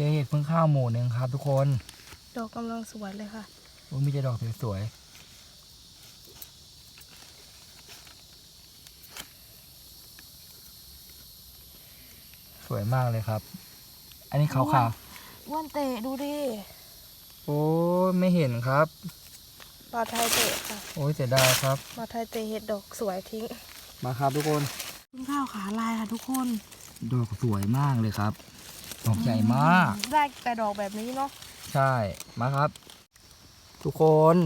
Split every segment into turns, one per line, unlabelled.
เจอเห็ดพึ่งข้าวหมู่หนึ่งครับ ทุกคน
ดอกกำลังสวยเลยค่ะ
โอ้มีแต่ดอกสวยๆสวยมากเลยครับ อันนี้ขาว
อ้วนเตะดูดิ
ๆโอ้ไม่เห็นครับ
ปลาไทยเตะค่ะ
โอ้ยเสียดายครับ
ปลาไทยเตะเห็ดดอกสวยทิ้ง
มาครับทุกคน
พึ่งข้าวขาลายค่ะทุกคน
ดอกสวยมากเลยครับ ดอกใหญ่มาก
ได้แต่ดอกแบบนี้เนาะ
ใช่มาครับ ทุกคน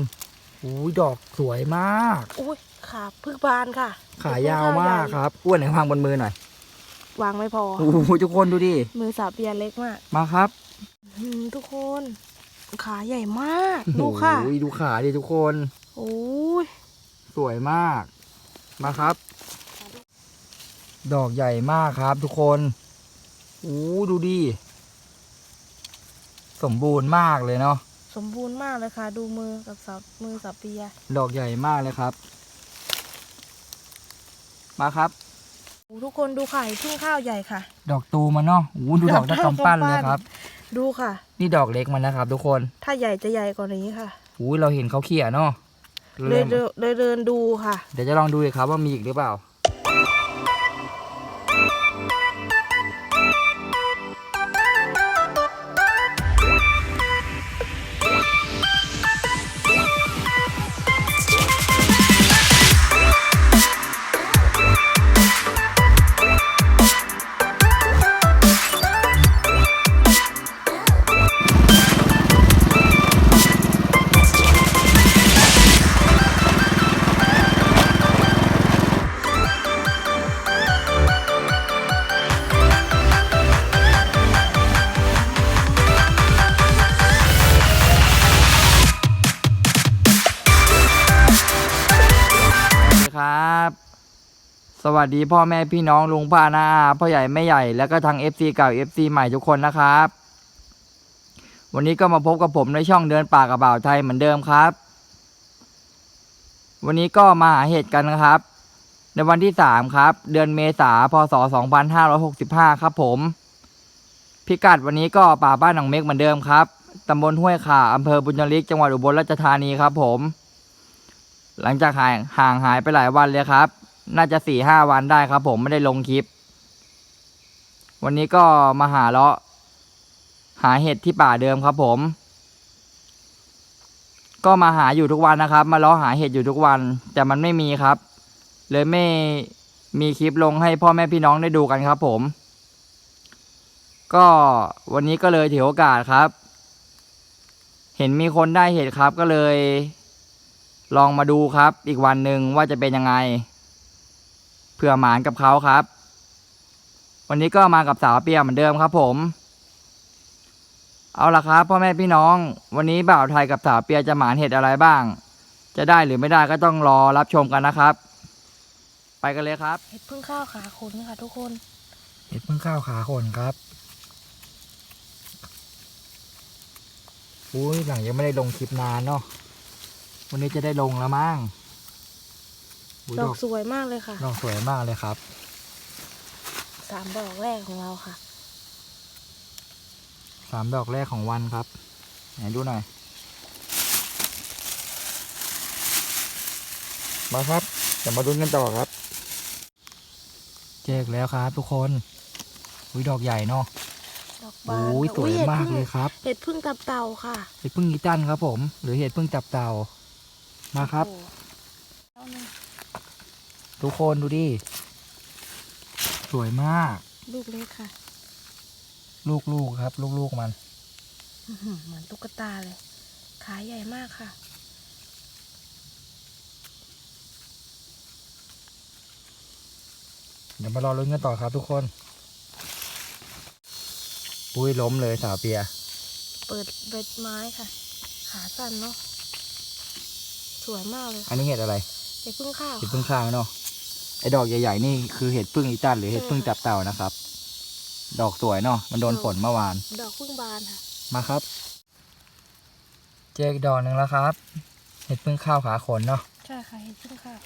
อุ้ยดอกสวยมาก
อุ้ยขาพึ่งบานค่ะ
ขายาวมากครับอ้วนไหนวางบนมือหน่อย
วางไม่พอ
โอ้โหทุกคนดูดิ
มือสาเปียเล็กมาก
มาครับ
อืมทุกคน ขาใหญ่มากดูค่ะ
โอ้ยดูขาดิทุกคน
โอ้ย
สวยมาก มาครับ ดอกใหญ่มากครับทุกคน โอ้ดูดิสมบูรณ์มากเลยเนาะ
สมบูรณ์มากเลยค่ะ ดูมือกับสามือสาเปีย
ดอกใหญ่มากเลยครับ มาครับ
โอ้ทุกคนดูค่ะพึ่งข้าวใหญ่ค่ะ
ดอกตูมันเนาะโอ้ดูดอกตะกำปั้นเลยครับ
ดูค่ะ
นี่ดอกเล็กมันนะครับ ทุกคน
ถ้าใหญ่จะใหญ่กว่านี้ค่ะ
อุ้ยเราเห็นเขาเขี่ยเนาะ
เล
เริ่
ย
ม
เดินเลยเดินดูค่ะ
เดี๋ยวจะลองดูอีกครับว่ามีอีกหรือเปล่า สวัสดีพ่อแม่พี่น้องลุงป้าน้าพ่อใหญ่แม่ใหญ่แล้วก็ทาง FC เก่า FC ใหม่ทุกคนนะครับ วันนี้ก็มาพบกับผมในช่องเดินป่ากับบ่าวไทยเหมือนเดิมครับ วันนี้ก็มาหาเห็ดกันนะครับ ในวันที่ 3 ครับ เดือนเมษาพศ 2565 ครับผม พิกัดวันนี้ก็ป่าบ้านหนองเม็กเหมือนเดิมครับตำบลห้วยขาอำเภอบุญยริกจังหวัดอุบลราชธานีครับผม หลังจากหางห่างหายไปหลายวันเลยครับ น่าจะสี่ห้าวันได้ครับ ผมไม่ได้ลงคลิป วันนี้ก็มาหาเลาะ หาเห็ดที่ป่าเดิมครับ ผม ก็มาหาอยู่ทุกวันนะครับ มาเลาะหาเห็ดอยู่ทุกวัน แต่มันไม่มีครับ เลยไม่มีคลิปลงให้พ่อแม่พี่น้องได้ดูกันครับ ผม ก็วันนี้ก็เลยถือโอกาสครับ เห็นมีคนได้เห็ดครับก็เลย ลองมาดูครับ อีกวันหนึ่งว่าจะเป็นยังไง เผื่อหมานกับเขาครับ วันนี้ก็มากับสาวเปียเหมือนเดิมครับ ผม เอาละครับพ่อแม่พี่น้อง วันนี้บ่าวไทยกับสาวเปียจะหมานเห็ดอะไรบ้าง จะได้หรือไม่ได้ก็ต้องรอรับชมกันนะครับ ไปกันเลยครับ
เห็ดพึ่งข้าวขาขนค่ะทุกคน
เห็ดพึ่งข้าวขาคนครับอุ้ยหลังยังไม่ได้ลงคลิปนานเนาะวันนี้จะได้ลงแล้วมั้งอุ๊ย
ด
ด
อ
อกก
สวยมากเลยค่ะ
ดอกสวยมากเลยครับ
สามดอกแรกของเราค่ะ
สามดอกแรกของวันครับ ไหนดูหน่อยมาครับเดี๋ยวมาลุ้นกันต่อครับ เจออีกแล้วครับทุกคนอุ้ยดอกใหญ่เนาะ
ดอกบาน
โอ้ยสวย
อุ๊
มาก
ห็ดพึ่ง
เลยครับ
เห็ดพึ่งตับเต่าค่ะ
เห็ดพึ่งอีตันครับผม หรือเห็ดพึ่งจับเต่ามาครับ
โอ้โหเอาหนึ่ง
ทุกคนดูดิ สวยมาก
ลูกเล็กค่ะ
ลูกๆครับ ลูกๆมัน
อื้อหือเหมือนตุ๊กตาเลย ขาใหญ่มากค่ะ
เดี๋ยวมารอลุ้นกันต่อครับทุกคน อุ้ยล้มเลยสาวเปีย
เปิดเบ็ดไม้ค่ะ ขาสั้นเนาะ สวยมากเลย
อันนี้เห็ดอะไร
เห็ดพึ่งข้าว
เห็ดพึ่งข้าวเนาะ ไอ้ดอกใหญ่ๆนี่คือเห็ดพึ่งอีตันหรือเห็ดพึ่งจับเต่านะครับ ดอกสวยเนาะมันโดนฝนเมื่อวาน
ดอกพึ่งบานค่ะ
มาครับ เจออีกดอกหนึ่งแล้วครับ เห็ดพึ่งข้าวขาขนเนาะ
ใช่ค่ะเห็ดพึ่งข้าว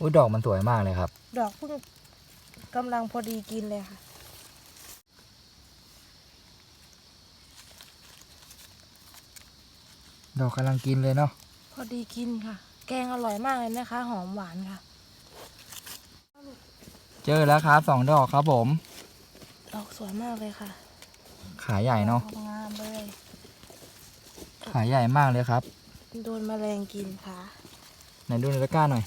อุ้ยดอกมันสวยมากเลยครับ
ดอกพึ่งกำลังพอดีกินเลยค่ะ
ดอกกำลังกินเลยเนาะ
พอดีกินค่ะ แกงอร่อยมากเลยนะคะ หอมหวานค่ะ
เจอแล้วครับสองดอกครับผม
ดอกสวยมากเลยค่ะ
ขาใหญ่เนาะ
งามเลย
ขาใหญ่มากเลยครับ
โดนแมลงกินค่ะ
ไหนดูในตะกร้าหน่อย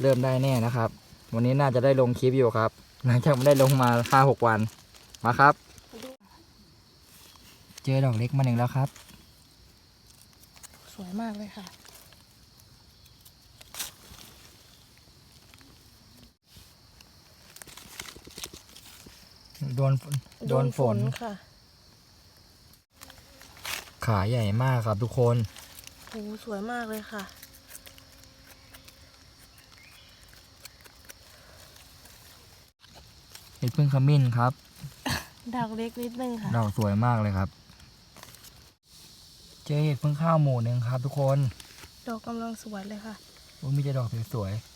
เริ่มได้แน่นะครับ วันนี้น่าจะได้ลงคลิปอยู่ครับ หลังจากไม่ได้ลงมาห้าหกวัน มาครับ เจอดอกเล็กมาหนึ่งแล้วครับ
สวยมากเลยค่ะ
โดนฝนโดนฝน
ค่ะ
ขาใหญ่มากครับทุกคน
โหสวยมากเลยค่ะ
เห็ดพึ่งขมิ้นครับ
ดอกเล็กนิดนึงค่ะ
ดอกสวยมากเลยครับ เจอเห็ดพึ่งข้าวหมู่หนึ่งครับ ทุกคน
ดอกกำลังสวยเลยค่ะ
โอ้มีแต่ดอกสวยๆ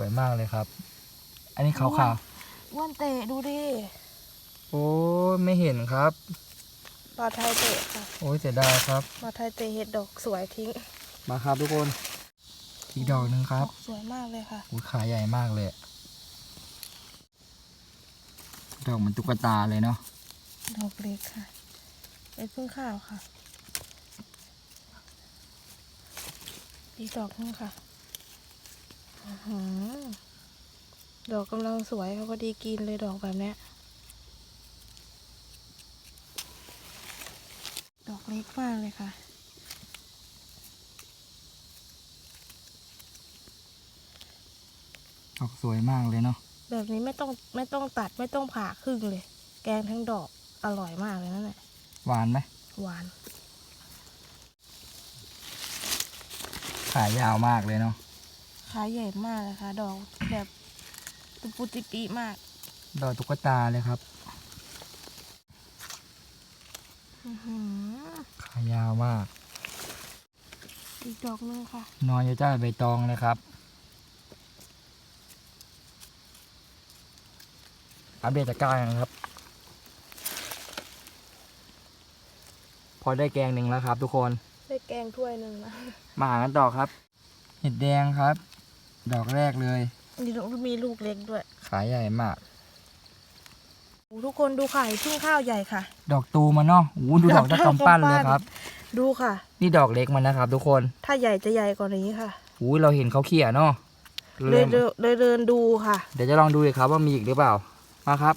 วยมากเลยครับ อันนี้ขาว
อ้วนเตะดูดิ
ๆโอ้ไม่เห็นครับ
ปลาไทยเตะค่ะ
โอ้ยเสียดายครับ
ปลาไทยเตะเห็ดดอกสวยทิ้ง
มาครับทุกคน อีกดอกหนึ่งครับ
ดอกสวยมากเลยค่ะ
โอ้ยขาใหญ่มากเลยอะดอกเหมันตุ๊กตาเลยเนาะ
ดอกเล็กค่ะเป็นพึ่งข้าวค่ะอีกดอกนึงค่ะอื้อหือ ดอกกำลังสวยค่ะพอดีกินเลยดอกแบบเนี้ย ดอกเล็กมากเลยค่ะ
ดอกสวยมากเลยเนาะ
แบบนี้ไม่ต้องไม่ต้องตัดไม่ต้องผ่าครึ่งเลย แกงทั้งดอกอร่อยมากเลยนั่นแหละ
หวานไหม
หวาน
ขายาวมากเลยเนาะ
ขาใหญ่มากเลยค่ะดอกแบบตุปุติปิมาก
ดอกตุ๊กตาเลยครับ
อื้อหือ
ขายาวมาก
อีกดอกนึงค่ะ
นอนอยู่ใต้ใบตองเลยครับอัปเดตตะกร้ากันครับ พอได้แกงหนึ่งแล้วครับ ทุกคน
ได้แกงถ้วยหนึ่งนะ
มาหากันต่อครับ เห็ดแดงครับ ดอกแรกเลย
นี่ลูกมีลูกเล็กด้วย
ขายใหญ่มาก
โอ้ทุกคนดูไข่พึ่งข้าวใหญ่ค่ะ
ดอกตูมันเนาะโอ้โหดูดอก
ด
ได้
อกเท่ากำ
ปั้น
กำปั้น
เลยครับ
ดูค่ะ
นี่ดอกเล็กมันนะครับ ทุกคน
ถ้าใหญ่จะใหญ่กว่านี้ค่ะ
โอ้ยเราเห็นเขาเขี่ยเนาะ
เล
เลยย
เดินเลยเดินดูค่ะ
เดี๋ยวจะลองดูอีกครับว่ามีอีกหรือเปล่า มาครับ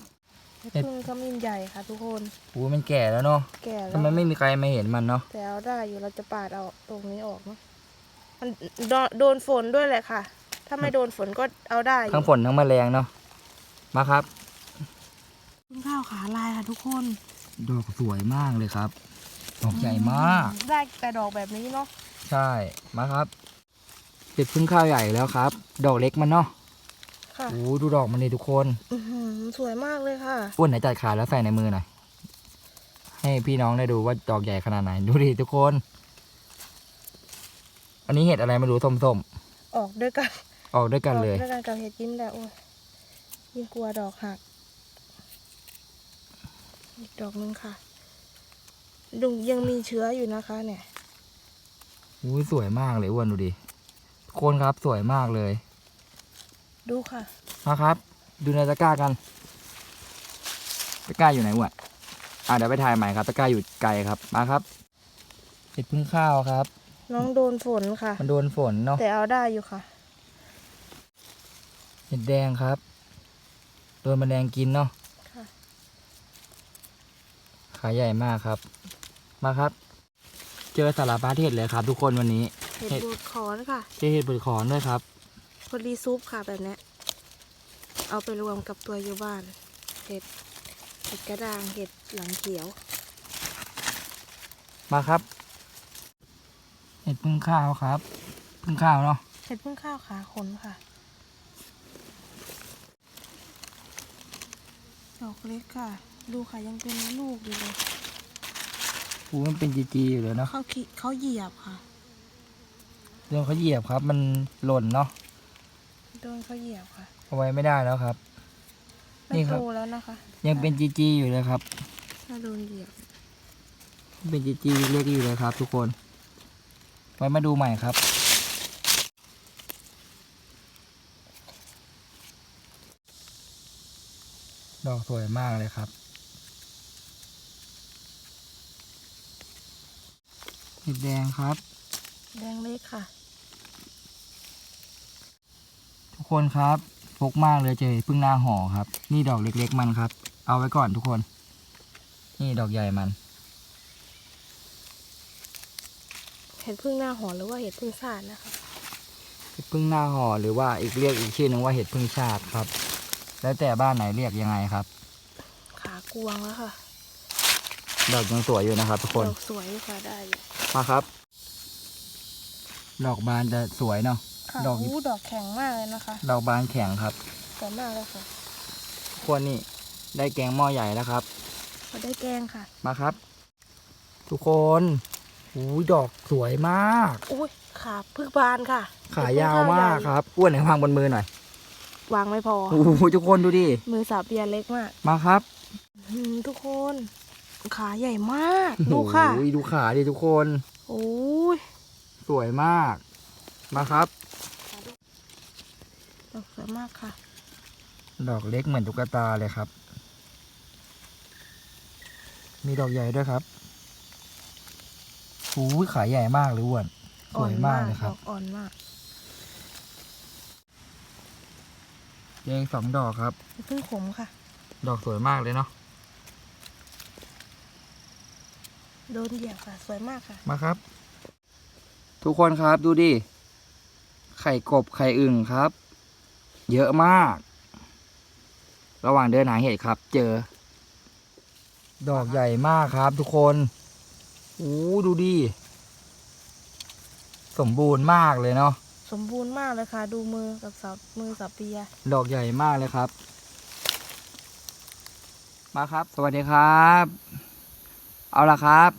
เห็ด
พึ่งขมิ้นใหญ่ค่ะ ทุกคน
โอ้ยมันแก่แล้วเนาะ
แก่แล้
ทำไม
ว
ไม่มีใครมาเห็นมันเนาะ
แต่เอาได้อยู่เราจะปาดเอาตรงนี้ออกเนาะมันโดนโดนฝนด้วยแหละค่ะ ถ้าไม่โดนฝนก็เอาได้อยู่
ทั้งฝนทั้งแมลงเนาะมาครับ
พึ่งข้าวขาลายค่ะทุกคน
ดอกสวยมากเลยครับ ดอกใหญ่มาก
ได้แต่ดอกแบบนี้เนาะ
ใช่ มาครับเห็ดพึ่งข้าวใหญ่แล้วครับ ดอกเล็กมันเนาะ
ค่ะ
โอ้ดูดอกมันเลยทุกคน
อื้อหือสวยมากเลยค่ะ
อ้วนไหนจัดขาแล้วใส่ในมือหน่อย ให้พี่น้องได้ดูว่าดอกใหญ่ขนาดไหน ดูดิทุกคน อันนี้เห็ดอะไรไม่รู้ส้ม
ออกด้วยกัน
ๆ ออกด้วยกันเลย
ออด้วยกันกับเห็ดยิ้มแหละโอ้ยยิ่งกลัวดอกหัก อีกดอกนึงค่ะดุงยังมีเชื้ออยู่นะคะ เนี่ย
อุ้ยสวยมากเลยอ้วนดูดิทุกคนครับสวยมากเลย
ดูค่ะ
มาครับ ดูในตะกร้ากันตะกร้าอยู่ไหนอ้วนอะเดี๋ยวไปถ่ายใหม่ครับตะกร้าอยู่ไกลครับ มาครับเห็ดพึ่งข้าวครับ
น้องโดนฝนค่ะ
มันโดนฝนเนาะ
แต่เอาได้อยู่ค่ะ
เห็ดแดงครับ โดนแมลงกินเนาะ
ค่ะ
ขาใหญ่มากครับ มาครับ เจอสารพัดเห็ดเลยครับ ทุกคนวันนี้
เห็ด
เห็ด
บูดขอนค่ะ
เจอเห็ดเปิดขอนด้วยครับ
พอดีซุปค่ะแบบเนี้ยเอาไปรวมกับตัวอยู่บ้าน เห็ด เห็ดกระด้างเห็ดหลังเขียว
มาครับ เห็ดพึ่งข้าวครับ พึ่งข้าวเนาะ
เห็ดพึ่งข้าวขาขนค่ะ ดอกเล็กค่ะ ดูค่ะยังเป็นลูกอยู่เลย
อูมันเป็นจีจีอยู่เลยเนาะ
เขาขีเขาเหยียบค่ะ
เรื่องเขาเหยียบครับ มันหล่นเนาะ
โดนเขาเหยียบค่ะ
เอาไว้ไม่ได้แล้วครับ
ไม่
นี่ครับ
โตแล้วนะคะ
ยังเป็นจีจีอยู่เลยครับ
ถ้าโดนเหยียบ
เป็นจีจีเล็กอยู่เลยครับ ทุกคน ไว้มาดูใหม่ครับ ดอกสวยมากเลยครับ เห็ดแดงครับ
แดงเล็กค่ะ
ทุกคนครับพกมากเลยเจอพึ่งหน้าห่อครับ นี่ดอกเล็ก ๆ มันครับ เอาไว้ก่อนทุกคน นี่ดอกใหญ่มัน
เห็ดพึ่งหน้าหอหรือว่าเห็ดพึ่งซาดนะคะ
เห็ดพึ่งหน้าห่อหรือว่าอีกเรียกอีกชื่อหนึงว่าเห็ดพึ่งชาติครับ แล้วแต่บ้านไหนเรียกยังไงครับ
ขากวางแล้วค่ะ
ดอกยังสวยอยู่นะครับทุกคน
ดอกสวยอยู่ค่ะได้อยู่
มาครับ ดอกบานจะสวยเนาะ
ค่ะ
ดอก
อู้ดอกแข็งมากเลยนะคะ
ดอกบานแข็งครับ
สวยมากเลยค่ะ
ทุกคนนี่ได้แกงหม้อใหญ่แล้วครับ
พอได้แกงค่ะ
มาครับ ทุกคนหูยดอกสวยมาก
อุ้ยขาพึ่งบานค่ะ
ขายาวมากครับอ้วนไหนวางบนมือหน่อย วา
งไม่พอ
โอ้โหทุกคนดูดิ
มือสาวเปียเล็กมาก
มาครับ
อืมทุกคน ขาใหญ่มากดูค่ะ
โอ้ยดูขาดิทุกคน
โอ้ย
สวยมาก มาครับ
ดอกสวยมากค่ะ
ดอกเล็กเหมือนตุ๊กตาเลยครับ มีดอกใหญ่ด้วยครับหูยขาใหญ่มากเลยอ้วนสวยมากเลยครับ
ดอกอ่อนมาก
แดงสองดอกครับ
พึ่งขมค่ะ
ดอกสวยมากเลยเนาะ
โดนเหยียบค่ะ สวยมากค่ะ
มาครับ ทุกคนครับดูดิ ไข่กบไข่อึ่งครับ เยอะมาก ระหว่างเดินหาเห็ดครับ เจอ ดอกใหญ่มากครับ ทุกคนโอ้ดูดิ สมบูรณ์มากเลยเนาะ
สมบูรณ์มากเลยค่ะ ดูมือกับสาวมือสาวเปีย
ดอกใหญ่มากเลยครับ มาครับ สวัสดีครับ เอาละครับ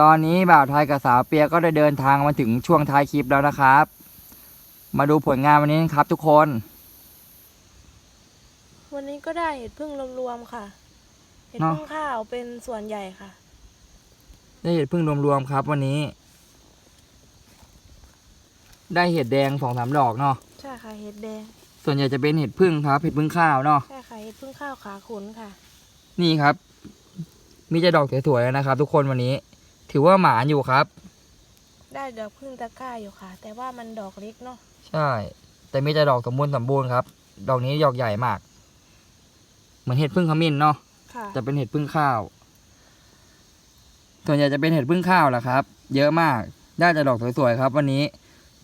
ตอนนี้บ่าวไทยกับสาวเปียก็ได้เดินทางมาถึงช่วงท้ายคลิปแล้วนะครับ มาดูผลงานวันนี้ครับ ทุกคน
วันนี้ก็ได้เห็ดพึ่งรวมๆค่ะ เห็ด
เนอะ
พึ่งข้าวเป็นส่วนใหญ่ค่ะ
ได้เห็ดพึ่งรวมๆครับ วันนี้ ได้เห็ดแดงสองสามดอกเนาะ
ใช่ค่ะเห็ดแดง
ส่วนใหญ่จะเป็นเห็ดพึ่งครับเห็ดพึ่งข้าวเนาะ
ใช่ค่ะเห็ดพึ่งข้าวขาขุนค่ะ
นี่ครับ มีแต่ดอกสวยๆนะครับ ทุกคนวันนี้ ถือว่าหมานอยู่ครับ
ได้ดอกพึ่งตะกร้าอยู่ค่ะ แต่ว่ามันดอกเล็กเนาะ
ใช่ แต่มีแต่ดอกสมบูรณ์สมบูรณ์ครับ ดอกนี้ดอกใหญ่มาก เหมือนเห็ดพึ่งขมิ้นเนาะ
ค่ะ
จะเป็นเห็ดพึ่งข้าว ส่วนใหญ่จะเป็นเห็ดพึ่งข้าวแหละครับ เยอะมาก ได้แต่ดอกสวยๆครับ วันนี้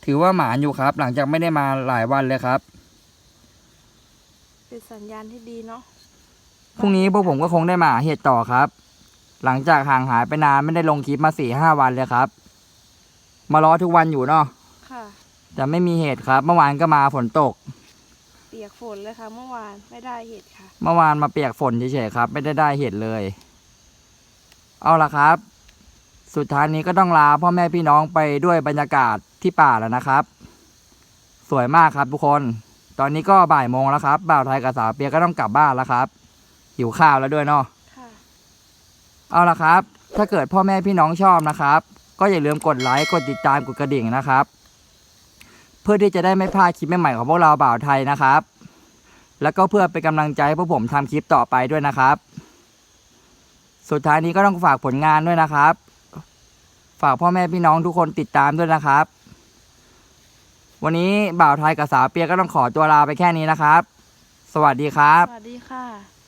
ถือว่าหมานอยู่ครับ หลังจากไม่ได้มาหลายวันเลยครับ
เป็นสัญญาณที่ดีเนาะ
พรุ่งนี้พวกผมก็คงได้มาหาเห็ดต่อครับ หลังจากห่างหายไปนานไม่ได้ลงคลิปมาสี่ห้าวันเลยครับ มารอทุกวันอยู่เนาะ
ค่ะ
แต่ไม่มีเห็ดครับ เมื่อวานก็มาฝนตก
เปียกฝนเลยค่ะ เมื่อวานไม่ได้เห็ดค่ะ
เมื่อวานมาเปียกฝนเฉยๆครับ ไม่ได้ได้เห็ดเลย เอาละครับ สุดท้ายนี้ก็ต้องลาพ่อแม่พี่น้องไปด้วยบรรยากาศ ที่ป่าแล้วนะครับ สวยมากครับทุกคน ตอนนี้ก็บ่ายโมงแล้วครับ บ่าวไทยกับสาวเปียก็ต้องกลับบ้านแล้วครับ หิวข้าวแล้วด้วยเนาะ
ค่ะ
เอาละครับ ถ้าเกิดพ่อแม่พี่น้องชอบนะครับ ก็อย่าลืมกดไลค์ กดติดตาม กดกระดิ่งนะครับ เพื่อที่จะได้ไม่พลาดคลิปใหม่ๆของพวกเราบ่าวไทยนะครับ แล้วก็เพื่อเป็นกำลังใจให้พวกผมทำคลิปต่อไปด้วยนะครับ สุดท้ายนี้ก็ต้องฝากผลงานด้วยนะครับ ฝากพ่อแม่พี่น้องทุกคนติดตามด้วยนะครับ วันนี้บ่าวไทยกับสาวเปียก็ต้องขอตัวลาไปแค่นี้นะครับ สวัสดีครับ
สวัสดีค่ะ